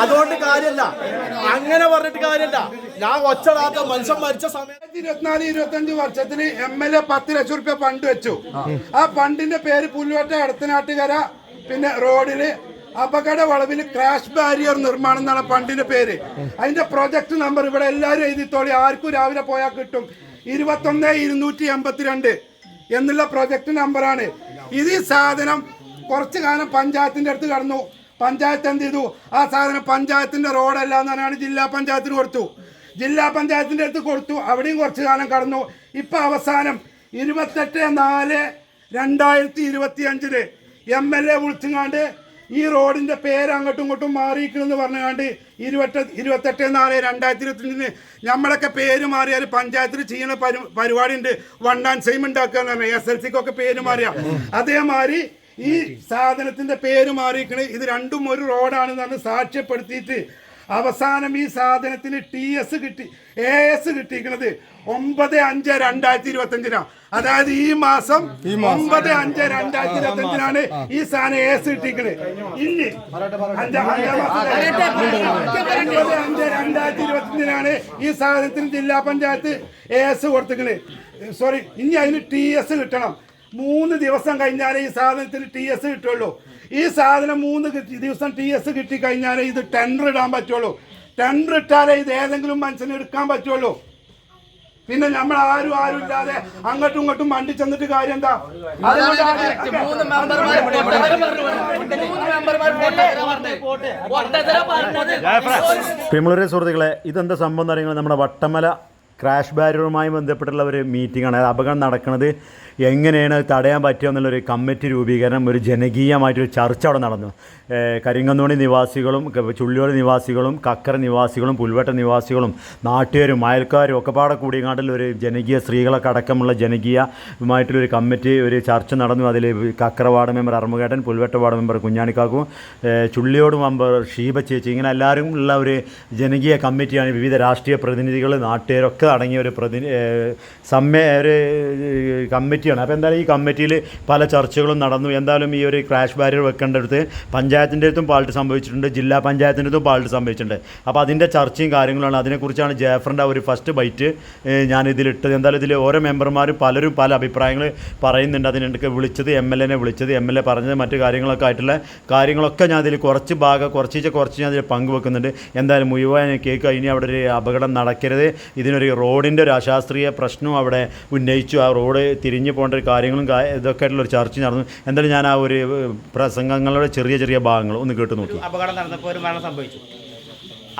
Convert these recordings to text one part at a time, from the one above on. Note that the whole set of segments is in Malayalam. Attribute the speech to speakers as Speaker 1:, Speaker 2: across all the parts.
Speaker 1: അതുകൊണ്ട് കാര്യമല്ല അങ്ങനെ പറഞ്ഞിട്ട് കാര്യമല്ല ഞാൻ ഒച്ചടാത്ത മനുഷ്യൻ മരിച്ച സമയത്ത്
Speaker 2: ഇരുപത്തിനാല് ഇരുപത്തഞ്ച് വർഷത്തിന് എം എൽ എ പത്ത് ലക്ഷം റുപ്യ ഫണ്ട് വെച്ചു. ആ ഫണ്ടിന്റെ പേര് പുല്ലുവട്ട എടത്തനാട്ടുകര പിന്നെ റോഡിൽ അപകട വളവിൽ ക്രാഷ് ബാരിയർ നിർമ്മാണം എന്നാണ് ഫണ്ടിന്റെ പേര്. അതിന്റെ പ്രൊജക്ട് നമ്പർ ഇവിടെ എല്ലാവരും എഴുതിത്തോളി ആർക്കും രാവിലെ പോയാൽ കിട്ടും. ഇരുപത്തൊന്ന് ഇരുന്നൂറ്റി എൺപത്തിരണ്ട് എന്നുള്ള പ്രൊജക്ട് നമ്പറാണ് ഇത് ഈ സാധനം കുറച്ചു കാലം പഞ്ചായത്തിന്റെ അടുത്ത് കടന്നു. പഞ്ചായത്ത് എന്ത് ചെയ്തു? ആ സാധനം പഞ്ചായത്തിന്റെ റോഡല്ല എന്ന് പറഞ്ഞാണ് ജില്ലാ പഞ്ചായത്തിന് കൊടുത്തു. ജില്ലാ പഞ്ചായത്തിന്റെ അടുത്ത് കൊടുത്തു. അവിടെയും കുറച്ചു കാലം കടന്നു. ഇപ്പൊ അവസാനം ഇരുപത്തെട്ട് നാല് രണ്ടായിരത്തി ഇരുപത്തി അഞ്ചിൽ എം എൽ എ വിളിച്ചുങ്ങാണ്ട് ഈ റോഡിന്റെ പേര് അങ്ങോട്ടും ഇങ്ങോട്ടും മാറിയിരിക്കണമെന്ന് പറഞ്ഞുകൊണ്ട് ഇരുപത്തെ ഇരുപത്തെട്ട് നാല് രണ്ടായിരത്തി ഇരുപത്തിരണ്ടിന് നമ്മളൊക്കെ പേര് മാറിയാൽ പഞ്ചായത്തിൽ ചെയ്യുന്ന പരി പരിപാടി ഉണ്ട് വൺ ആൻഡ് സെയിം ഉണ്ടാക്കുക എന്ന് പറഞ്ഞാൽ എസ് എൽ സിക്കൊക്കെ പേര് മാറിയ. അതേമാതിരി ഈ സാധനത്തിന്റെ പേര് മാറിയിരിക്കണ്. ഇത് രണ്ടും ഒരു റോഡാണെന്ന് പറഞ്ഞ് സാക്ഷ്യപ്പെടുത്തിയിട്ട് അവസാനം ഈ സാധനത്തിന് ടി എസ് കിട്ടി. എ എസ് കിട്ടിയിരിക്കുന്നത് ഒമ്പത് അഞ്ച് രണ്ടായിരത്തി ഇരുപത്തി അഞ്ചിനാ അതായത് ഈ മാസം ഒമ്പത് അഞ്ച് രണ്ടായിരത്തി ഇരുപത്തി അഞ്ചിനാണ് ഈ സാധനം എ സി ടിക്കണ് ഇനി ഒമ്പത് അഞ്ച് രണ്ടായിരത്തി ഇരുപത്തി അഞ്ചിനാണ് ഈ സാധനത്തിന് ജില്ലാ പഞ്ചായത്ത് എ എസ് കൊടുത്തിക്കണ് സോറി ഇനി അതിന് ടി എസ് കിട്ടണം മൂന്ന് ദിവസം കഴിഞ്ഞാലേ ഈ സാധനത്തിന് ടി എസ് കിട്ടുള്ളൂ ഈ സാധനം മൂന്ന് ദിവസം ടി എസ് കിട്ടി കഴിഞ്ഞാലേ ഇത് ടെൻഡർ ഇടാൻ പറ്റുള്ളൂ ടെൻഡർ ഇട്ടാലേ ഇത് ഏതെങ്കിലും മനുഷ്യന് എടുക്കാൻ പറ്റുള്ളൂ പിന്നെ നമ്മൾ ആരും ആരും ഇല്ലാതെ അങ്ങോട്ടും ഇങ്ങോട്ടും മണ്ടി ചെന്നിട്ട് കാര്യം എന്താ? അതുകൊണ്ട് ആരും-
Speaker 3: മൂന്ന് മെമ്പർമാർ മൂന്ന് മെമ്പർമാർ
Speaker 4: പ്രിയമുള്ളവരെ സുഹൃത്തുക്കളെ ഇതെന്താ സംഭവം എന്ന് പറയുന്നത് നമ്മുടെ വട്ടമല ക്രാഷ് ബാരിയറുമായി ബന്ധപ്പെട്ടുള്ള ഒരു മീറ്റിംഗാണ് അതായത് അപകടം നടക്കുന്നത് എങ്ങനെയാണ് തടയാൻ പറ്റുക എന്നുള്ളൊരു കമ്മിറ്റി രൂപീകരണം ഒരു ജനകീയമായിട്ടൊരു ചർച്ച അവിടെ നടന്നു. കരിങ്ങന്നോണി നിവാസികളും ചുള്ളിയോട് നിവാസികളും കക്കര നിവാസികളും പുൽവട്ട നിവാസികളും നാട്ടുകാരും അയൽക്കാരും ഒക്കെ പാടെ കൂടിയങ്ങാട്ടിൽ ഒരു ജനകീയ സ്ത്രീകളൊക്കെ അടക്കമുള്ള ജനകീയമായിട്ടുള്ളൊരു കമ്മിറ്റി ഒരു ചർച്ച നടന്നു. അതിൽ കക്കര വാർഡ് മെമ്പർ അറുമുകേട്ടൻ പുൽവട്ട വാർഡ് മെമ്പർ കുഞ്ഞാണിക്കാക്കും ചുള്ളിയോട് മെമ്പർ ഷീബ ചേച്ചി ഇങ്ങനെ എല്ലാവരും ഉള്ള ഒരു ജനകീയ കമ്മിറ്റിയാണ് വിവിധ രാഷ്ട്രീയ പ്രതിനിധികൾ നാട്ടുകാരൊക്കെ അടങ്ങിയ ഒരു പ്രതി സമ്മേ ഒരു കമ്മിറ്റിയാണ്. അപ്പോൾ എന്തായാലും ഈ കമ്മിറ്റിയിൽ പല ചർച്ചകളും നടന്നു. എന്തായാലും ഈ ഒരു ക്രാഷ് ബാരിയർ വെക്കേണ്ടടുത്ത് പഞ്ചായത്തിന്റെ അടുത്തും പാൾട്ട് സംഭവിച്ചിട്ടുണ്ട് ജില്ലാ പഞ്ചായത്തിന്റെ അടുത്തും പാൾട്ട് സംഭവിച്ചിട്ടുണ്ട്. അപ്പോൾ അതിന്റെ ചർച്ചയും കാര്യങ്ങളാണ് അതിനെക്കുറിച്ചാണ് ജയഫറിന്റെ ആ ഒരു ഫസ്റ്റ് ബൈറ്റ് ഞാൻ ഇതിലിട്ടത് എന്തായാലും ഇതിൽ ഓരോ മെമ്പർമാർ പലരും പല അഭിപ്രായങ്ങൾ പറയുന്നുണ്ട്. അതിനെനിക്ക് വിളിച്ചത് എം എൽ എനെ വിളിച്ചത് എം എൽ എ പറഞ്ഞത് മറ്റു കാര്യങ്ങളൊക്കെ ആയിട്ടുള്ള കാര്യങ്ങളൊക്കെ ഞാൻ അതിൽ കുറച്ച് ഭാഗം കുറച്ച് കുറച്ച് ഞാൻ അതിൽ പങ്കുവെക്കുന്നുണ്ട്. എന്തായാലും മുഴുവൻ കേൾക്കുക. ഇനി അവിടെ ഒരു അപകടം നടക്കരുത്. ഇതിനൊരു റോഡിന്റെ ഒരു അശാസ്ത്രീയ പ്രശ്നവും അവിടെ ഉന്നയിച്ചു. ആ റോഡ് തിരിഞ്ഞു പോകേണ്ട ഒരു കാര്യങ്ങളും ഇതൊക്കെ ആയിട്ടുള്ള ഒരു ചർച്ച നടന്നു. എന്തായാലും ഞാൻ ആ ഒരു പ്രസംഗങ്ങളുടെ ചെറിയ ചെറിയ ഭാഗങ്ങൾ ഒന്ന് കേട്ട് നോക്കി.
Speaker 5: അപകടം നടന്നപ്പോൾ ഒരു മരണം സംഭവിച്ചു.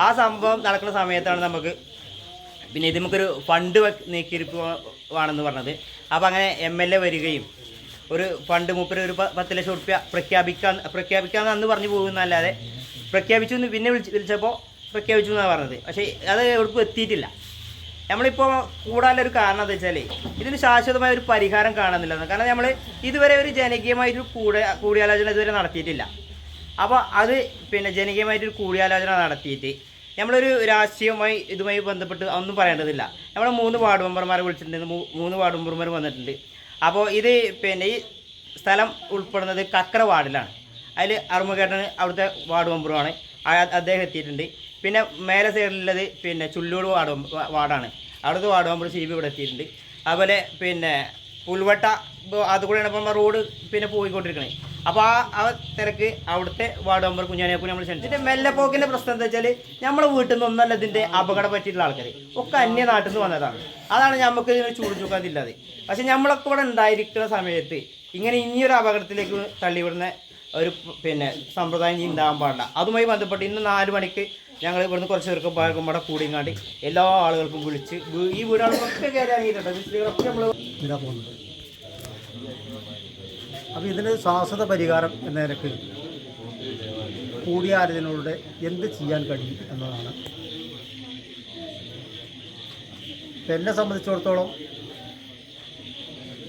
Speaker 5: ആ സംഭവം നടക്കുന്ന സമയത്താണ് നമുക്ക് പിന്നെ ഇത് നമുക്കൊരു ഫണ്ട് നീക്കിയിരിക്കുവാണെന്ന് പറഞ്ഞത്. അപ്പോൾ അങ്ങനെ എം എൽ എ വരികയും ഒരു ഫണ്ട് മൂപ്പര് ഒരു പത്ത് ലക്ഷം റുപ്യ പ്രഖ്യാപിക്കാൻ പ്രഖ്യാപിക്കാമെന്ന് അന്ന് പറഞ്ഞു പോകുന്നല്ലാതെ പ്രഖ്യാപിച്ചു എന്ന് പിന്നെ വിളിച്ച് വിളിച്ചപ്പോൾ പ്രഖ്യാപിച്ചു എന്നാണ് പറഞ്ഞത്. പക്ഷേ അത് എവിടേക്കും എത്തിയിട്ടില്ല. നമ്മളിപ്പോൾ കൂടാനുള്ളൊരു കാരണം എന്താ വെച്ചാൽ ഇതിന് ശാശ്വതമായ ഒരു പരിഹാരം കാണുന്നില്ല. കാരണം നമ്മൾ ഇതുവരെ ഒരു ജനകീയമായിട്ടൊരു കൂടെ കൂടിയാലോചന ഇതുവരെ നടത്തിയിട്ടില്ല. അപ്പോൾ അത് പിന്നെ ജനകീയമായിട്ടൊരു കൂടിയാലോചന നടത്തിയിട്ട് നമ്മളൊരു രാഷ്ട്രീയവുമായി ഇതുമായി ബന്ധപ്പെട്ട് ഒന്നും പറയേണ്ടതില്ല. നമ്മൾ മൂന്ന് വാർഡ് മെമ്പർമാരെ വിളിച്ചിട്ടുണ്ട്. മൂന്ന് വാർഡ് മെമ്പർമാർ വന്നിട്ടുണ്ട്. അപ്പോൾ ഇത് പിന്നെ ഈ സ്ഥലം ഉൾപ്പെടുന്നത് കക്കര വാർഡിലാണ്. അതിൽ അറുമുകേട്ടന് അവിടുത്തെ വാർഡ് മെമ്പറുമാണ്. അദ്ദേഹം എത്തിയിട്ടുണ്ട്. പിന്നെ മേലെ സൈഡിലുള്ളത് പിന്നെ ചുല്ലൂട് വാർഡ് വാർഡാണ്. അവിടുത്തെ വാർഡ് മെമ്പർ സി ബി ഇവിടെ എത്തിയിട്ടുണ്ട്. അതുപോലെ പിന്നെ പുൽവട്ട അതുകൂടെയാണ് ഇപ്പം റോഡ് പിന്നെ പോയിക്കൊണ്ടിരിക്കണേ. അപ്പോൾ ആ ആ തിരക്ക് അവിടുത്തെ വാർഡ് മെമ്പർ കുഞ്ഞാനിയപ്പൂനെ നമ്മൾ ക്ഷണിച്ചു. ഇതിന്റെ മെല്ലപ്പോക്കിന്റെ പ്രശ്നം എന്താ വെച്ചാൽ നമ്മളെ വീട്ടിൽ നിന്നൊന്നല്ല ഇതിന്റെ അപകടം പറ്റിയിട്ടുള്ള ആൾക്കാർ ഒക്കെ അന്യ നാട്ടിൽ നിന്ന് വന്നതാണ്. അതാണ് നമുക്ക് ഇതിനെ ചൂട് ചൂക്കാതില്ലാതെ പക്ഷെ നമ്മളൊക്കെ ഇവിടെ ഉണ്ടായിരിക്കുന്ന സമയത്ത് ഇങ്ങനെ ഇനിയൊരു അപകടത്തിലേക്ക് തള്ളിവിടുന്ന ഒരു പിന്നെ സമ്പ്രദായം ഇനി ഉണ്ടാകാൻ പാടില്ല. അതുമായി ബന്ധപ്പെട്ട് ഇന്ന് നാല് മണിക്ക് ഞങ്ങൾ ഇവിടുന്ന് കുറച്ച് പേർക്ക് പാർക്കും ഇവിടെ കൂടിങ്ങാണ്ട് എല്ലാ ആളുകൾക്കും വിളിച്ച് ഈ വീടുകളൊക്കെ കയറി ഇറങ്ങിയിട്ടുണ്ട് സ്ത്രീകളൊക്കെ നമ്മൾ
Speaker 6: അപ്പോൾ ഇതിന് ശാശ്വത പരിഹാരം എന്ന നിലയ്ക്ക് കൂടിയാലോചനകളുടെ എന്ത് ചെയ്യാൻ കഴിയും എന്നതാണ്. എന്നെ സംബന്ധിച്ചിടത്തോളം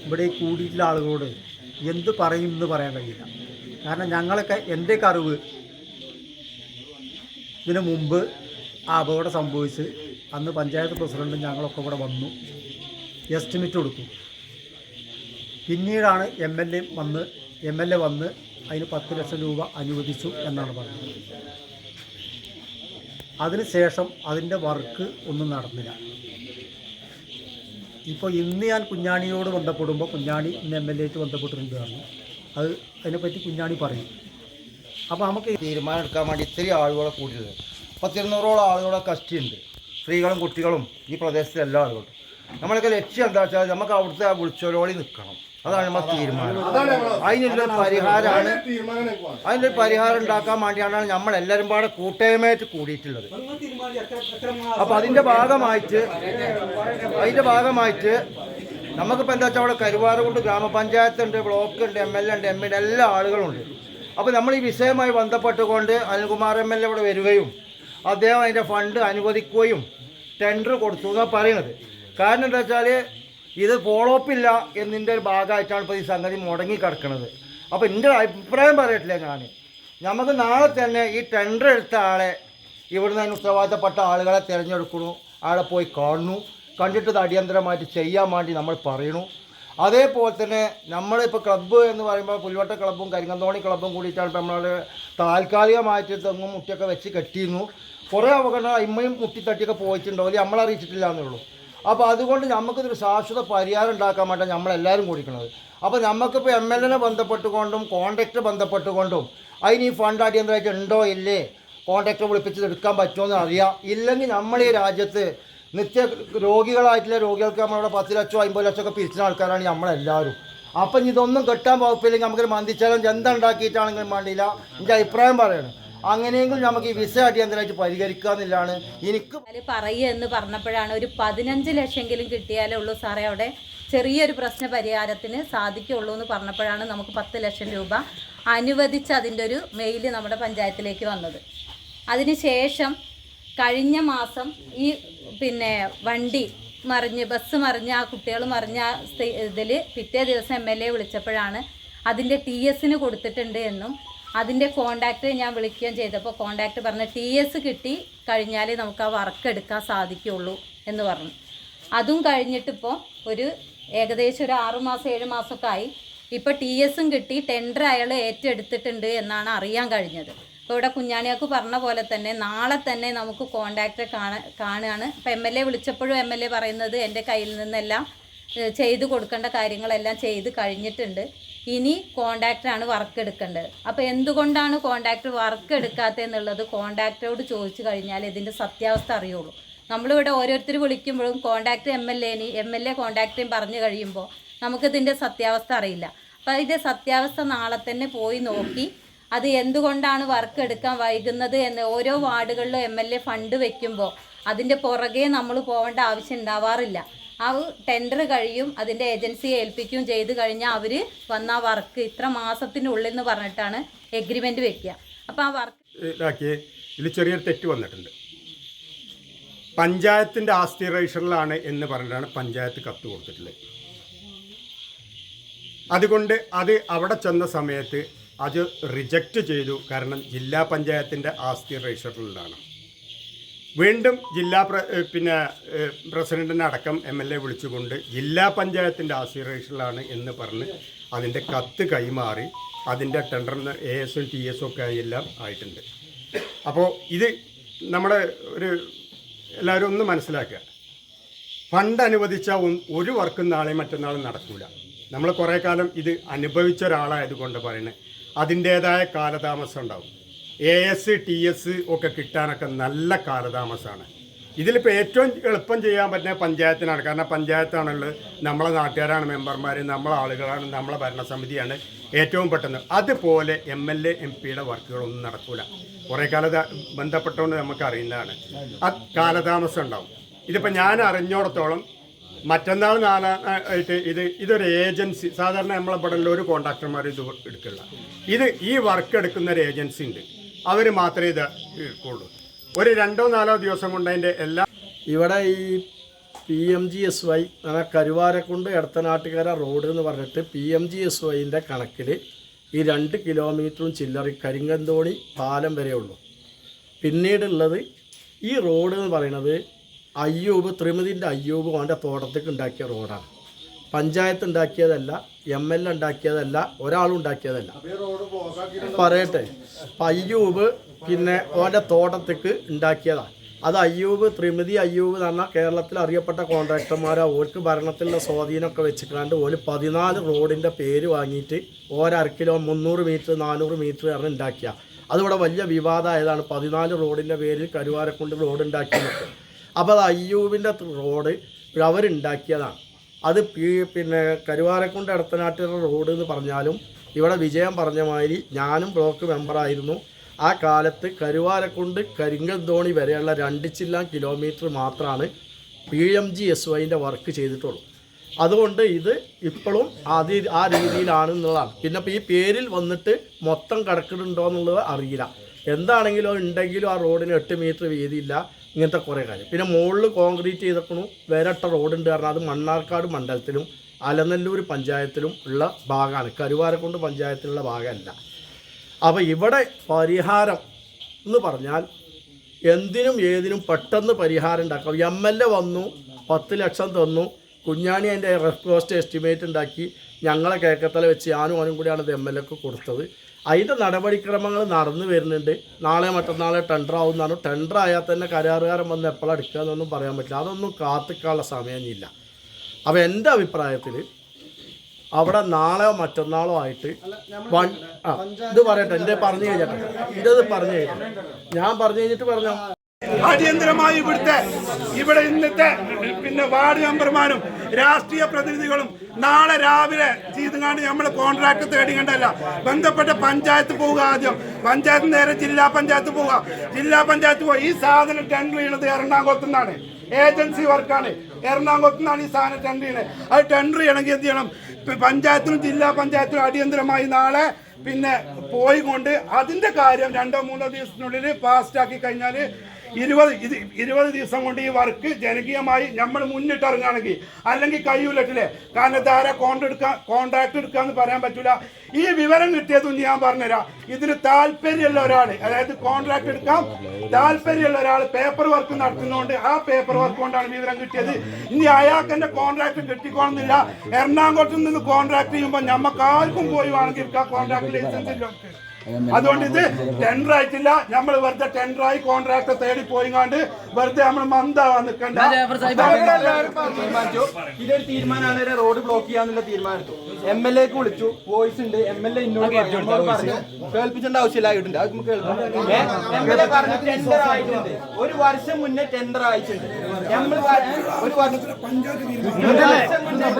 Speaker 6: ഇവിടെ കൂടിയിട്ടുള്ള ആളുകളോട് എന്ത് പറയും എന്ന് പറയാൻ കഴിയില്ല. കാരണം ഞങ്ങളൊക്കെ എന്റെയൊക്കെ അറിവ് ഇതിന് മുമ്പ് ആ അപകടം സംഭവിച്ച് അന്ന് പഞ്ചായത്ത് പ്രസിഡന്റും ഞങ്ങളൊക്കെ ഇവിടെ വന്നു എസ്റ്റിമേറ്റ് കൊടുത്തു. പിന്നീടാണ് എം എൽ എ വന്ന് എം എൽ എ വന്ന് അതിന് പത്ത് ലക്ഷം രൂപ അനുവദിച്ചു എന്നാണ് പറഞ്ഞത്. അതിനുശേഷം അതിന്റെ വർക്ക് ഒന്നും നടന്നില്ല. ഇപ്പോൾ ഇന്ന് ഞാൻ കുഞ്ഞാണിയോട് ബന്ധപ്പെടുമ്പോൾ കുഞ്ഞാണി ഇന്ന് എം എൽ എ ആയിട്ട് ബന്ധപ്പെട്ടിട്ടുണ്ട് അത് അതിനെപ്പറ്റി കുഞ്ഞാണി പറയും. അപ്പോൾ നമുക്ക്
Speaker 3: തീരുമാനം എടുക്കാൻ വേണ്ടി ഇത്തിരി ആളുകളെ കൂട്ടിയത് പത്തിരുന്നൂറോളം ആളുകളെ കഷ്ടിയുണ്ട് സ്ത്രീകളും കുട്ടികളും ഈ പ്രദേശത്തെ എല്ലാ ആളുകളും. നമ്മളൊക്കെ ലക്ഷ്യം എന്താ വെച്ചാൽ നമുക്ക് അവിടുത്തെ ആ വിളിച്ചോലോടി നിൽക്കണം. അതാണ് നമ്മുടെ തീരുമാനം. അതിനുള്ള പരിഹാരമാണ്. അതിനൊരു പരിഹാരം ഉണ്ടാക്കാൻ വേണ്ടിയാണ് നമ്മൾ എല്ലാവരും പാടെ കൂട്ടായ്മയായിട്ട് കൂടിയിട്ടുള്ളത്. അപ്പൊ അതിന്റെ ഭാഗമായിട്ട് അതിന്റെ ഭാഗമായിട്ട് നമുക്കിപ്പോൾ എന്താ വെച്ചാൽ അവിടെ കരുവാറുകൊണ്ട് ഗ്രാമപഞ്ചായത്ത് ഉണ്ട് ബ്ലോക്ക് ഉണ്ട് എം എൽ എ ഉണ്ട് എം എൽ എല്ലാ ആളുകളുണ്ട്. അപ്പോൾ നമ്മൾ ഈ വിഷയമായി ബന്ധപ്പെട്ടുകൊണ്ട് അനിൽകുമാർ എം എൽ എ ഇവിടെ വരികയും അദ്ദേഹം അതിന്റെ ഫണ്ട് അനുവദിക്കുകയും ടെൻഡർ കൊടുത്തു എന്നാണ് പറയുന്നത്. കാരണം എന്താ വെച്ചാൽ ഇത് ഫോളോ അപ്പ് ഇല്ല എന്നതിന്റെ ഒരു ഭാഗമായിട്ടാണ് ഇപ്പോൾ ഈ സംഗതി മുടങ്ങി കിടക്കുന്നത് അപ്പോൾ എന്റെ അഭിപ്രായം പറയട്ടില്ല ഞാൻ നമുക്ക് നാളെ തന്നെ ഈ ടെൻഡർ എടുത്ത ആളെ ഇവിടുന്ന് അതിന് ഉത്തരവാദിത്തപ്പെട്ട ആളുകളെ തിരഞ്ഞെടുക്കണു ആളെ പോയി കാണുന്നു. കണ്ടിട്ട് അടിയന്തരമായിട്ട് ചെയ്യാൻ വേണ്ടി നമ്മൾ പറയണു അതേപോലെ തന്നെ നമ്മളിപ്പോൾ ക്ലബ്ബ് എന്ന് പറയുമ്പോൾ പുൽവട്ട ക്ലബ്ബും കരിങ്ങന്തോണി ക്ലബ്ബും കൂടിയിട്ടാണ് ഇപ്പോൾ നമ്മൾ താൽക്കാലികമായിട്ട് തെങ്ങും മുട്ടിയൊക്കെ വെച്ച് കെട്ടിയിരുന്നു. കുറേ അവഗണന ഇമ്മയും മുട്ടിത്തട്ടിയൊക്കെ പോയിട്ടുണ്ടോ? അല്ലെങ്കിൽ നമ്മൾ അറിയിച്ചിട്ടില്ല എന്നുള്ളൂ അപ്പോൾ അതുകൊണ്ട് നമുക്കിതൊരു ശാശ്വത പരിഹാരം ഉണ്ടാക്കാൻ വേണ്ടി നമ്മളെല്ലാവരും കൂടിക്കുന്നത് അപ്പോൾ നമുക്കിപ്പോൾ എം എൽ എനെ ബന്ധപ്പെട്ടുകൊണ്ടും കോൺട്രാക്ടർ ബന്ധപ്പെട്ടുകൊണ്ടും അതിന് ഈ ഫണ്ട് അടിയന്തരമായിട്ട് ഉണ്ടോ ഇല്ലേ? കോൺട്രാക്ടർ വിളിപ്പിച്ചത് എടുക്കാൻ പറ്റുമോ അറിയാം. ഇല്ലെങ്കിൽ നമ്മൾ ഈ രാജ്യത്ത് നിത്യ രോഗികളായിട്ടുള്ള രോഗികൾക്ക് നമ്മളിവിടെ പത്ത് ലക്ഷം അമ്പത് ലക്ഷമൊക്കെ പിരിച്ച ആൾക്കാരാണ് നമ്മളെല്ലാവരും അപ്പം ഇതൊന്നും കെട്ടാൻ വകുപ്പില്ലെങ്കിൽ നമുക്കൊരു മന്ദിച്ചാലും എന്താ ഉണ്ടാക്കിയിട്ടാണെങ്കിലും വേണ്ടിയില്ല. എന്റെ അഭിപ്രായം പറയണം. അങ്ങനെയെങ്കിലും നമുക്ക് ഈ വിസ അടിയന്തരമായിട്ട് പരിഹരിക്കാന്നില്ലാണ് എനിക്ക്
Speaker 7: പറയുക എന്ന് പറഞ്ഞപ്പോഴാണ് ഒരു പതിനഞ്ച് ലക്ഷമെങ്കിലും കിട്ടിയാലേ ഉള്ളൂ സാറേ. അവിടെ ചെറിയൊരു പ്രശ്ന പരിഹാരത്തിന് സാധിക്കുള്ളൂ എന്ന് പറഞ്ഞപ്പോഴാണ് നമുക്ക് പത്ത് ലക്ഷം രൂപ അനുവദിച്ച് അതിന്റെ ഒരു മെയിൽ നമ്മുടെ പഞ്ചായത്തിലേക്ക് വന്നത്. അതിനുശേഷം കഴിഞ്ഞ മാസം ഈ പിന്നെ വണ്ടി മറിഞ്ഞ് ബസ് മറിഞ്ഞ് ആ കുട്ടികൾ മറിഞ്ഞ ഇതിൽ പിറ്റേ ദിവസം എം എൽ എ വിളിച്ചപ്പോഴാണ് അതിന്റെ ടി എസിന് കൊടുത്തിട്ടുണ്ട് എന്നും അതിന്റെ കോണ്ടാക്ട് ഞാൻ വിളിക്കുകയും ചെയ്തപ്പോൾ കോണ്ടാക്ട് പറഞ്ഞ ടി എസ് കിട്ടി കഴിഞ്ഞാലേ നമുക്ക് ആ വർക്ക് എടുക്കാൻ സാധിക്കുള്ളൂ എന്ന് പറഞ്ഞു. അതും കഴിഞ്ഞിട്ടിപ്പോൾ ഒരു ഏകദേശം ഒരു ആറു മാസം ഏഴ് മാസമൊക്കെ ആയി. ഇപ്പോൾ ടി എസും കിട്ടി ടെൻഡർ അയാൾ ഏറ്റെടുത്തിട്ടുണ്ട് എന്നാണ് അറിയാൻ കഴിഞ്ഞത്. അപ്പോൾ ഇവിടെ കുഞ്ഞാണിയാക്ക് പറഞ്ഞ പോലെ തന്നെ നാളെ തന്നെ നമുക്ക് കോണ്ടാക്റ്റ് കാണ കാണുകയാണ്. ഇപ്പോൾ എം എൽ എ വിളിച്ചപ്പോഴും എം എൽ എ പറയുന്നത് എന്റെ കയ്യിൽ നിന്നെല്ലാം ചെയ്തു കൊടുക്കേണ്ട കാര്യങ്ങളെല്ലാം ചെയ്ത് കഴിഞ്ഞിട്ടുണ്ട്. ഇനി കോണ്ടാക്ടറാണ് വർക്ക് എടുക്കേണ്ടത്. അപ്പോൾ എന്തുകൊണ്ടാണ് കോണ്ടാക്ടർ വർക്ക് എടുക്കാത്തതെന്നുള്ളത് കോണ്ടാക്ടറോട് ചോദിച്ചു കഴിഞ്ഞാൽ ഇതിന്റെ സത്യാവസ്ഥ അറിയുള്ളൂ. നമ്മളിവിടെ ഓരോരുത്തർ വിളിക്കുമ്പോഴും contact M L any M L A കോണ്ടാക്ടറേയും പറഞ്ഞു കഴിയുമ്പോൾ നമുക്കിതിന്റെ സത്യാവസ്ഥ അറിയില്ല. അപ്പോൾ അതിന്റെ സത്യാവസ്ഥ നാളെ തന്നെ പോയി നോക്കി അത് എന്തുകൊണ്ടാണ് വർക്ക് എടുക്കാൻ വൈകുന്നത് എന്ന് ഓരോ വാർഡുകളിലും എം എൽ എ ഫണ്ട് വെക്കുമ്പോൾ അതിന്റെ പുറകെ നമ്മൾ പോകേണ്ട ആവശ്യം ഉണ്ടാവാറില്ല. ആ ടെൻഡർ കഴിയും അതിന്റെ ഏജൻസിയെ ഏൽപ്പിക്കുകയും ചെയ്ത് കഴിഞ്ഞാൽ അവർ വന്ന ആ വർക്ക് ഇത്ര മാസത്തിനുള്ളിൽ എന്ന് പറഞ്ഞിട്ടാണ് എഗ്രിമെന്റ് വെക്കുക. അപ്പോൾ ആ വർക്ക്
Speaker 8: ഇതാക്കി ഇതിൽ ചെറിയൊരു തെറ്റ് വന്നിട്ടുണ്ട്. പഞ്ചായത്തിന്റെ ആസ്തി രജിസ്റ്ററിലാണ് എന്ന് പറഞ്ഞിട്ടാണ് പഞ്ചായത്ത് കത്ത് കൊടുത്തിട്ടുള്ളത്. അതുകൊണ്ട് അത് അവിടെ ചെന്ന സമയത്ത് അത് റിജക്റ്റ് ചെയ്തു. കാരണം ജില്ലാ പഞ്ചായത്തിന്റെ ആസ്തി രജിസ്റ്ററിലാണ് വീണ്ടും ജില്ലാ പിന്നെ പ്രസിഡന്റിനെ അടക്കം എം എൽ എ വിളിച്ചുകൊണ്ട് ജില്ലാ പഞ്ചായത്തിന്റെ ആശീർവേഷനിലാണ് എന്ന് പറഞ്ഞ് അതിന്റെ കത്ത് കൈമാറി അതിന്റെ ടെൻഡർ എ എസും ടി എസും ഒക്കെ എല്ലാം ആയിട്ടുണ്ട്. അപ്പോൾ ഇത് നമ്മുടെ ഒരു എല്ലാവരും ഒന്ന് മനസ്സിലാക്കുക. ഫണ്ട് അനുവദിച്ച ഒരു വർക്കും നാളെ മറ്റന്നാളും നടക്കില്ല നമ്മൾ കുറേ കാലം ഇത് അനുഭവിച്ച ഒരാളായതുകൊണ്ട് പറയുന്നത് അതിന്റേതായ കാലതാമസം ഉണ്ടാവും. എ എസ് ടി എസ് ഒക്കെ കിട്ടാനൊക്കെ നല്ല കാലതാമസമാണ്. ഇതിലിപ്പോൾ ഏറ്റവും എളുപ്പം ചെയ്യാൻ പറ്റുന്ന പഞ്ചായത്തിനാണ്. കാരണം പഞ്ചായത്താണുള്ളത്. നമ്മളെ നാട്ടുകാരാണ് മെമ്പർമാർ നമ്മളെ ആളുകളാണ് നമ്മളെ ഭരണസമിതിയാണ് ഏറ്റവും പെട്ടെന്ന്. അതുപോലെ എം എൽ എ എം പിയുടെ വർക്കുകളൊന്നും നടക്കില്ല കുറേ കാലത ബന്ധപ്പെട്ടുകൊണ്ട് നമുക്ക് അറിയുന്നതാണ്. ആ കാലതാമസം ഉണ്ടാവും. ഇതിപ്പോൾ ഞാൻ അറിഞ്ഞോടത്തോളം മറ്റന്നാൾ നാലായിട്ട് ഇത് ഇതൊരു ഏജൻസി സാധാരണ നമ്മളെ ഇവിടെ ഒരു കോൺട്രാക്ടർമാർ ഇത് എടുക്കില്ല ഇത് ഈ വർക്ക് എടുക്കുന്ന ഒരു ഏജൻസി ഉണ്ട്. അവർ മാത്രമേ ഇത് എടുക്കുള്ളൂ ഒരു രണ്ടോ നാലോ ദിവസം കൊണ്ട് അതിന്റെ എല്ലാ
Speaker 1: ഇവിടെ ഈ P M G S Y അങ്ങനെ കരുവാരക്കുണ്ട് എടത്തനാട്ടുകര റോഡ് എന്ന് പറഞ്ഞിട്ട് പി എം ജി എസ് വൈന്റെ കണക്കിൽ ഈ രണ്ട് കിലോമീറ്ററും ചില്ലറി കരിങ്കന്തോണി പാലം വരെ ഉള്ളൂ. പിന്നീടുള്ളത് ഈ റോഡ് എന്ന് പറയുന്നത് അയ്യൂബ് ത്രിമതിന്റെ അയ്യൂബ് അവന്റെ തോട്ടത്തേക്ക് ഉണ്ടാക്കിയ റോഡാണ്. പഞ്ചായത്ത് ഉണ്ടാക്കിയതല്ല എം എൽ എ ഉണ്ടാക്കിയതല്ല ഒരാളും ഉണ്ടാക്കിയതല്ല. പറയട്ടെ അപ്പം അയ്യൂബ് പിന്നെ ഓന്റെ തോട്ടത്തേക്ക് ഉണ്ടാക്കിയതാണ് അത് അയ്യൂബ് ത്രിമിതി അയ്യൂബ് എന്ന് പറഞ്ഞാൽ കേരളത്തിൽ അറിയപ്പെട്ട കോൺട്രാക്ടർമാരാ. ഓർക്ക് ഭരണത്തിലുള്ള സ്വാധീനമൊക്കെ വെച്ചിക്കാണ്ട് ഓൽ പതിനാല് റോഡിന്റെ പേര് വാങ്ങിയിട്ട് ഓരര കിലോ മുന്നൂറ് മീറ്റർ നാനൂറ് മീറ്റർ ആണ് ഉണ്ടാക്കിയ. അതിവിടെ വലിയ വിവാദമായതാണ്. പതിനാല് റോഡിന്റെ പേരിൽ കരുവാരക്കുണ്ട് റോഡ് ഉണ്ടാക്കിയതൊക്കെ അപ്പോൾ അത് അയ്യൂബിന്റെ റോഡ് അവരുണ്ടാക്കിയതാണ് അത് പിന്നെ കരുവാരക്കുണ്ട് എടത്തനാട്ടുള്ള റോഡ് എന്ന് പറഞ്ഞാലും ഇവിടെ വിജയം പറഞ്ഞ മാതിരി ഞാനും ബ്ലോക്ക് മെമ്പറായിരുന്നു ആ കാലത്ത് കരുവാരക്കുണ്ട് കരിങ്കൽധോണി വരെയുള്ള രണ്ട് ചില്ലാൻ കിലോമീറ്റർ മാത്രമാണ് പി എം ജി എസ് വൈന്റെ വർക്ക് ചെയ്തിട്ടുള്ളൂ. അതുകൊണ്ട് ഇത് ഇപ്പോഴും അത് ആ രീതിയിലാണ് രീതിയിലാണെന്നുള്ളതാണ് പിന്നെ ഇപ്പോൾ ഈ പേരിൽ വന്നിട്ട് മൊത്തം കിടക്കുന്നുണ്ടോ എന്നുള്ളത് അറിയില്ല. എന്താണെങ്കിലും ഉണ്ടെങ്കിലും ആ റോഡിന് എട്ട് മീറ്റർ വീതിയില്ല. ഇങ്ങനത്തെ കുറേ കാര്യം. പിന്നെ മുകളിൽ കോൺക്രീറ്റ് ചെയ്തേക്കണു റോഡ് റോഡുണ്ട് കാരണം അത് മണ്ണാർക്കാട് മണ്ഡലത്തിലും അലനല്ലൂർ പഞ്ചായത്തിലും ഉള്ള ഭാഗമാണ് കരുവാരക്കുണ്ട് പഞ്ചായത്തിലുള്ള ഭാഗമല്ല. അപ്പോൾ ഇവിടെ പരിഹാരം എന്ന് പറഞ്ഞാൽ എന്തിനും ഏതിനും പെട്ടെന്ന് പരിഹാരം ഉണ്ടാക്കാം. എം എൽ എ വന്നു പത്ത് ലക്ഷം തന്നു. കുഞ്ഞാണി അതിന്റെ റെഫ് എസ്റ്റിമേറ്റ് ഉണ്ടാക്കി. ഞങ്ങളെ കേക്കത്തല വെച്ച് ഞാനും അവനും കൂടിയാണ് ഇത് എം എൽ എക്ക് കൊടുത്തത്. അതിന്റെ നടപടിക്രമങ്ങൾ നടന്നു വരുന്നുണ്ട്. നാളെ മറ്റന്നാളെ ടെൻഡർ ആവുന്നതാണ് ടെൻഡർ ആയാൽ തന്നെ കരാറുകാരൻ വന്ന് എപ്പോഴാണ് എടുക്കുക എന്നൊന്നും പറയാൻ പറ്റില്ല. അതൊന്നും കാത്തിക്കാനുള്ള സമയമൊന്നുമില്ല. അപ്പോൾ എന്റെ അഭിപ്രായത്തിൽ അവിടെ നാളെ മറ്റന്നാളോ ആയിട്ട് വൺ ആ ഇത് പറയട്ടെ. എന്റെ പറഞ്ഞു കഴിഞ്ഞിട്ട്. ഇത് പറഞ്ഞു കഴിഞ്ഞിട്ട്. ഞാൻ പറഞ്ഞു കഴിഞ്ഞിട്ട് പറഞ്ഞോ?
Speaker 2: അടിയന്തരമായി ഇവിടുത്തെ ഇവിടെ ഇന്നത്തെ പിന്നെ വാർഡ് മെമ്പർമാരും രാഷ്ട്രീയ പ്രതിനിധികളും നാളെ രാവിലെ ചെയ്തുകൊണ്ട് നമ്മൾ കോൺട്രാക്ട് തേടിക്കണ്ടല്ല ബന്ധപ്പെട്ട പഞ്ചായത്ത് പോവുക ആദ്യം. പഞ്ചായത്ത് നേരെ ജില്ലാ പഞ്ചായത്ത് പോവുക. ജില്ലാ പഞ്ചായത്ത് പോയി. ഈ സാധനം ടെൻഡർ ചെയ്യണത് എറണാകുളത്തു നിന്നാണ്. ഏജൻസി വർക്കാണ്. എറണാകുളത്തു നിന്നാണ് ഈ സാധനം ടെൻഡർ ചെയ്യണത് അത് ടെൻഡർ ചെയ്യണമെങ്കിൽ എന്ത് ചെയ്യണം? പഞ്ചായത്തിനും ജില്ലാ പഞ്ചായത്തിനും അടിയന്തരമായി നാളെ പിന്നെ പോയിക്കൊണ്ട് അതിന്റെ കാര്യം രണ്ടോ മൂന്നോ ദിവസത്തിനുള്ളിൽ ഫാസ്റ്റാക്കി കഴിഞ്ഞാൽ ഇരുപത് ഇത് ഇരുപത് ദിവസം കൊണ്ട് ഈ വർക്ക് ജനകീയമായി നമ്മൾ മുന്നിട്ട് ഇറങ്ങുകയാണെങ്കിൽ അല്ലെങ്കിൽ കഴിയൂലട്ടില്ലേ കാരണം ഇതാരാ കോൺട്രാക്ട് എടുക്കാൻ കോൺട്രാക്ട് എടുക്കാന്ന് പറയാൻ പറ്റൂല. ഈ വിവരം കിട്ടിയതും ഞാൻ പറഞ്ഞുതരാം. ഇതിന് താല്പര്യമുള്ള ഒരാൾ അതായത് കോൺട്രാക്ട് എടുക്കാം. താല്പര്യമുള്ള ഒരാൾ പേപ്പർ വർക്ക് നടത്തുന്നതുകൊണ്ട് ആ പേപ്പർ വർക്ക് കൊണ്ടാണ് വിവരം കിട്ടിയത്. ഇനി അയാൾക്ക് എന്റെ കോൺട്രാക്ട് കിട്ടിക്കോണമെന്നില്ല എറണാകുളത്ത് നിന്ന് കോൺട്രാക്ട് ചെയ്യുമ്പോൾ നമുക്ക് ആർക്കും പോയി ആ കോൺട്രാക്ട് ലൈസൻസ് ഇല്ല അതുകൊണ്ട് ഇത് ടെൻഡർ ആയിട്ടില്ല. നമ്മൾ വെറുതെ ടെൻഡർ ആയി കോൺട്രാക്ട് തേടി പോയിങ്ങാണ്ട് വെറുതെ നമ്മൾ മന്ദാവാൻ നിൽക്കണ്ട
Speaker 9: തീരുമാനിച്ചു. ഇതൊരു തീരുമാനമാണ്. റോഡ് ബ്ലോക്ക് ചെയ്യാന്നുള്ള തീരുമാനം എടുത്തു. എം എൽ എക്ക് വിളിച്ചു. വോയിസ് ഉണ്ട്. എം എൽ എ ഇന്നോട് പറഞ്ഞു. കേൾപ്പിച്ചേണ്ട ആവശ്യമില്ല ആയിട്ടുണ്ട്. അത് നമുക്ക് കേൾക്കാം. എം എൽ എ പറഞ്ഞു ടെൻഡർ ആയിട്ടുണ്ട്. ഒരു വർഷം മുന്നേ ടെൻഡർ ആയിട്ടുണ്ട്. നമ്മൾ ഒരു വർഷം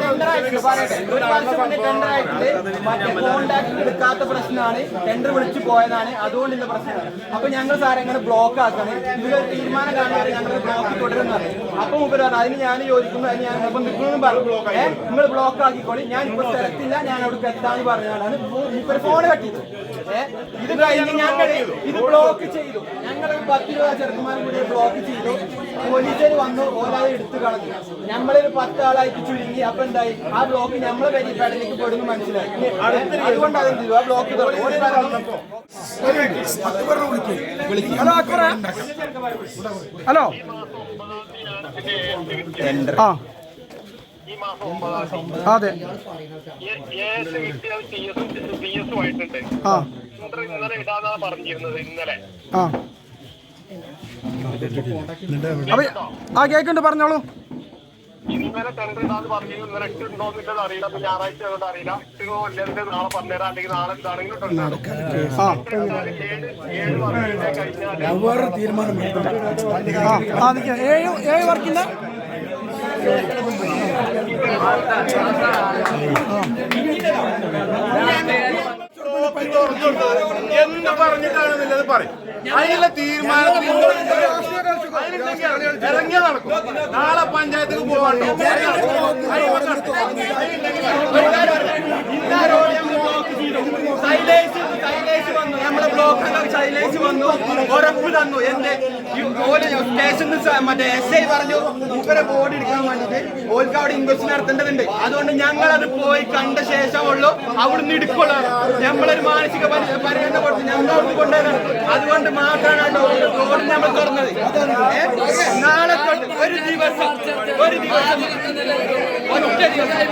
Speaker 9: ടെൻഡർ ആയിട്ടുണ്ട്. പറയട്ടെ ഒരു വർഷം മുന്നേ ടെൻഡർ ആയിട്ടുണ്ട്. മറ്റേ കോണ്ടാക്ട് എടുക്കാത്ത പ്രശ്നമാണ്. ടെൻഡർ വിളിച്ചു പോയതാണ്. അതുകൊണ്ടുള്ള പ്രശ്നമാണ്. അപ്പൊ ഞങ്ങൾ സാറെ എങ്ങനെ ബ്ലോക്ക് ആക്കാണ് ഇതിലൊരു തീരുമാനം കാണാതെ ഞങ്ങൾ ബ്ലോക്ക് തുടരുന്നത്. അപ്പൊ മുമ്പ് പറഞ്ഞു അതിന് ഞാൻ യോജിക്കുന്നു അതിന് ഞാൻ നിങ്ങളും നിൽക്കുന്നു പറഞ്ഞു. നിങ്ങൾ ബ്ലോക്ക് ആക്കിക്കോളി. ഞാൻ ഇപ്പൊ സ്ഥലത്തില്ല ഞാൻ അവിടെ എത്താന്ന് പറഞ്ഞാണ് ഇപ്പൊ ഫോൺ കട്ടിയത് ഇത് കഴിഞ്ഞ് ഞങ്ങൾ ഇത് ബ്ലോക്ക് ചെയ്തു. ഞങ്ങൾ പത്ത് രൂപ ചെറുക്കന്മാരും കൂടി ബ്ലോക്ക് ചെയ്തു. പോലീസുകാർ വന്നു ഓരോ എടുത്തു കളഞ്ഞു. ഞമ്മളൊരു പത്ത് ആളായിട്ട് ചുരുങ്ങി. അപ്പൊ എന്തായി? ആ ബ്ലോക്ക് ഞമ്മളെ പരിപാടിയിലേക്ക് പെടുന്നു മനസ്സിലായി. അതുകൊണ്ട് അതെന്ത് ചെയ്തു? ആ ബ്ലോക്ക് തുറന്നു.
Speaker 2: അതെ ആ
Speaker 10: ഇന്നലെ ഇടാന്നാ പറഞ്ഞിരുന്നത് ഇന്നലെ
Speaker 2: ആ അപ്പൊ ആ കേക്കുണ്ട് പറഞ്ഞോളൂ
Speaker 10: ഇന്നലെ ടെൻഡർ ഇടാന്ന് പറഞ്ഞിരുന്നു ഇന്നലെ ഇട്ടുണ്ടോന്നില്ലത് അറിയില്ല അപ്പൊ ഞായറാഴ്ച അതുകൊണ്ട് അറിയില്ല ഇട്ടോ ഇല്ലെങ്കിൽ നാളെ പറഞ്ഞുതരാം അല്ലെങ്കിൽ നാളെ എന്താണെങ്കിലും ഇട്ടുണ്ടാകും
Speaker 2: ആ
Speaker 10: ഏഴ് കഴിഞ്ഞാൽ
Speaker 2: തീരുമാനം വർക്കിന്റെ
Speaker 9: എന്ത് പറഞ്ഞിട്ടാണെന്നുള്ളത് പറയും അതിനുള്ള തീരുമാനത്തിൽ ഇറങ്ങിയ നടക്കും നാളെ പഞ്ചായത്തിൽ പോവാണ്ടോ വന്നു. വന്നു. തന്നു. മറ്റേ എസ് ഐ പറഞ്ഞു മൂപ്പരെ ബോർഡ് എടുക്കാൻ വേണ്ടിട്ട് ഓൽക്ക് അവിടെ ഇൻവെസ്റ്റ് നടത്തേണ്ടതുണ്ട്. അതുകൊണ്ട് ഞങ്ങൾ അത് പോയി കണ്ട ശേഷമുള്ളൂ. അവിടുന്ന് എടുക്കുള്ളൂ നമ്മളൊരു മാനസിക പരി- പരിഗണന കൊടുത്ത് ഞങ്ങൾ അവിടുന്ന് കൊണ്ടുവരണം. അതുകൊണ്ട് മാത്രമാണ് റോഡ് നമ്മൾ തുറന്നത്? നാളെ തൊട്ട് ഒരു ദിവസം ഒരു ദിവസം ഒറ്റ ദിവസം.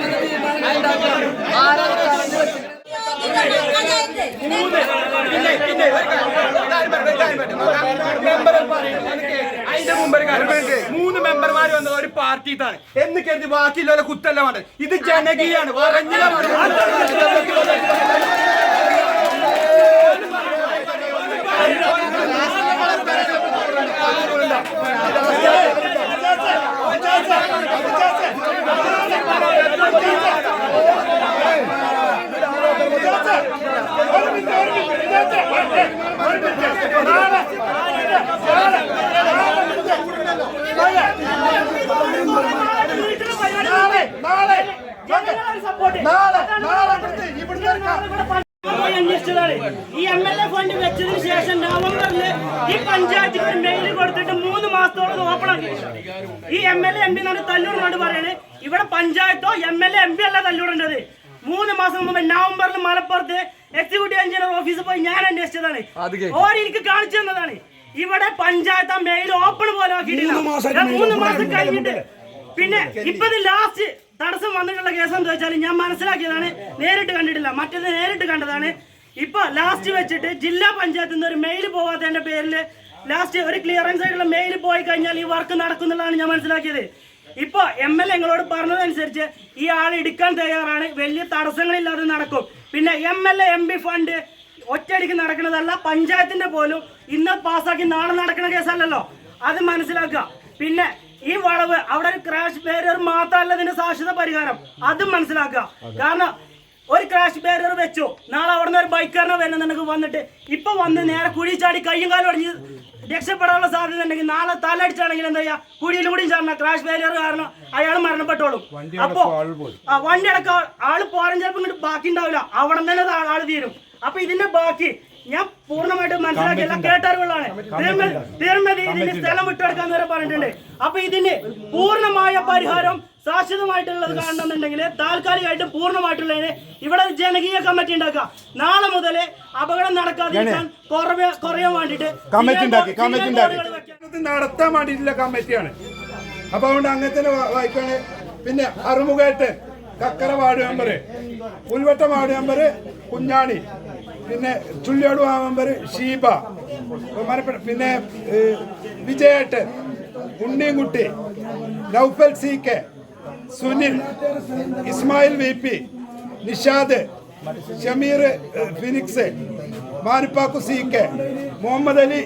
Speaker 9: അതിന്റെ മുമ്പ്. മൂന്ന് മെമ്പർമാർ വന്നത് ഒരു പാർട്ടിത്താണ് എന്ന് കരുതി ബാക്കിയുള്ള കുത്തല്ല വേണ്ടത്. ഇത് ജനകീയാണ്. പറഞ്ഞില്ല
Speaker 11: പഞ്ചായത്തിന് ഒരു മെയിൽ കൊടുത്തിട്ട് മൂന്ന് മാസത്തോളം ഓപ്പൺ ആക്കി ഈ M L A M P എന്നാണ് തല്ലൂരിനോട് പറയണേ ഇവിടെ പഞ്ചായത്തോ M L A M P അല്ല തല്ലൂടേണ്ടത് മൂന്ന് മാസം മുമ്പ് നവംബറിൽ മലപ്പുറത്ത് എക്സിക്യൂട്ടീവ് എഞ്ചിനീയർ ഓഫീസിൽ പോയി ഞാൻ അന്വേഷിച്ചതാണ്. ഓർ എനിക്ക് കാണിച്ചു തന്നതാണ്. ഇവിടെ പഞ്ചായത്ത് ആ മെയിൽ ഓപ്പൺ പോലെ ആക്കിയിട്ടില്ല മൂന്ന് മാസം കഴിഞ്ഞിട്ട് പിന്നെ ഇപ്പൊ ലാസ്റ്റ് തടസ്സം വന്നിട്ടുള്ള കേസ് എന്താ വെച്ചാൽ ഞാൻ മനസ്സിലാക്കിയതാണ് നേരിട്ട് കണ്ടിട്ടില്ല. മറ്റേത് നേരിട്ട് കണ്ടതാണ്. ഇപ്പൊ ലാസ്റ്റ് വെച്ചിട്ട് ജില്ലാ പഞ്ചായത്തിൽ നിന്ന് ഒരു മെയിൽ പോവാത്തതിന്റെ പേരിൽ ലാസ്റ്റ് ഒരു ക്ലിയറൻസ് ആയിട്ടുള്ള മെയിൽ പോയി കഴിഞ്ഞാൽ ഈ വർക്ക് നടക്കുന്നുള്ളതാണ് ഞാൻ മനസ്സിലാക്കിയത്. ഇപ്പൊ എം എൽ എ എങ്ങളോട് പറഞ്ഞതനുസരിച്ച് ഈ ആൾ എടുക്കാൻ തയ്യാറാണ്. വലിയ തടസ്സങ്ങളില്ലാതെ നടക്കും. പിന്നെ M L A M P fund ഒറ്റയടിക്ക് നടക്കുന്നതല്ല പഞ്ചായത്തിന്റെ പോലും ഇന്ന് പാസ്സാക്കി നാളെ നടക്കുന്ന കേസല്ലല്ലോ. അത് മനസ്സിലാക്കുക. പിന്നെ ഈ വളവ് അവിടെ ഒരു ക്രാഷ് ബാരിയർ മാത്രമല്ല ഇതിന്റെ സാക്ഷ്യത പരിഹാരം. അതും മനസ്സിലാക്കുക. കാരണം ഒരു ക്രാഷ് ബാരിയർ വെച്ചു. നാളെ അവിടെ നിന്ന് ഒരു ബൈക്കാരനെ വരുന്നുണ്ടെങ്കിൽ വന്നിട്ട്. ഇപ്പൊ വന്ന് നേരെ കുഴി ചാടി കയ്യും കാലും അടിഞ്ഞ് രക്ഷപ്പെടാനുള്ള സാധ്യത ഉണ്ടെങ്കിൽ നാളെ തലടിച്ചാണെങ്കിൽ എന്താ ചെയ്യാ? കുഴിയിലും കൂടി ചാടണം. ക്രാഷ് ബാരിയർ കാരണം അയാൾ മരണപ്പെട്ടോളും. അപ്പോ ആ വണ്ടി അടക്കം ആൾ പോരാൻ ചിലപ്പോൾ ഇങ്ങോട്ട് ബാക്കി ഉണ്ടാവില്ല. അവിടെ തന്നെ ആൾ തീരും. അപ്പൊ ഇതിന്റെ ബാക്കി ഞാൻ പൂർണമായിട്ട് മനസ്സിലാക്കിയല്ല കേട്ടറിവുള്ളതാണ്. തീർന്നത് ഇതിന്റെ ഇതിന് സ്ഥലം വിട്ടെടുക്കാന്ന് വരെ പറഞ്ഞിട്ടുണ്ട്. അപ്പൊ ഇതിന് പൂർണമായ പരിഹാരം ശാശ്വതമായിട്ടുള്ളത് കാണണമെന്നുണ്ടെങ്കിൽ താൽക്കാലികമായിട്ട് പൂർണമായിട്ടുള്ളതിന് ഇവിടെ ജനകീയ കമ്മിറ്റി ഉണ്ടാക്കുക. നാളെ മുതൽ അപകടം നടക്കാതിരിക്കാൻ കുറവ് കുറയാൻ വേണ്ടിയിട്ട്
Speaker 8: കമ്മിറ്റി
Speaker 2: നടത്താൻ വേണ്ടിയിട്ടുള്ള കമ്മിറ്റിയാണ്. അപ്പൊ അതുകൊണ്ട് അങ്ങനെ വായിക്കാണ് പിന്നെ അറുമുഖേട്ട് Kakkara ward member Pulvatta ward member Kunjani പിന്നെ ചുള്ളിയോട് വാർഡ് മെമ്പർ ഷീബ പിന്നെ വിജയേട്ടൻ Unninkutty Noufal C K Sunil Ismail V P Nishad Shameer Phoenix മാനിപ്പാക്കു C K Muhammad Ali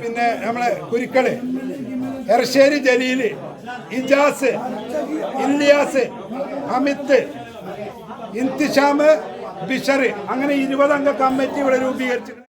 Speaker 2: പിന്നെ നമ്മളെ കുരുക്കൾ എറശ്ശേരി ജലീൽ ഇജാസ് ഇല്ലിയാസ് അമിത് ഇന്തിഷാമ് ബിഷർ അങ്ങനെ ഇരുപതംഗ കമ്മിറ്റി ഇവിടെ രൂപീകരിച്ചിട്ടുണ്ട്.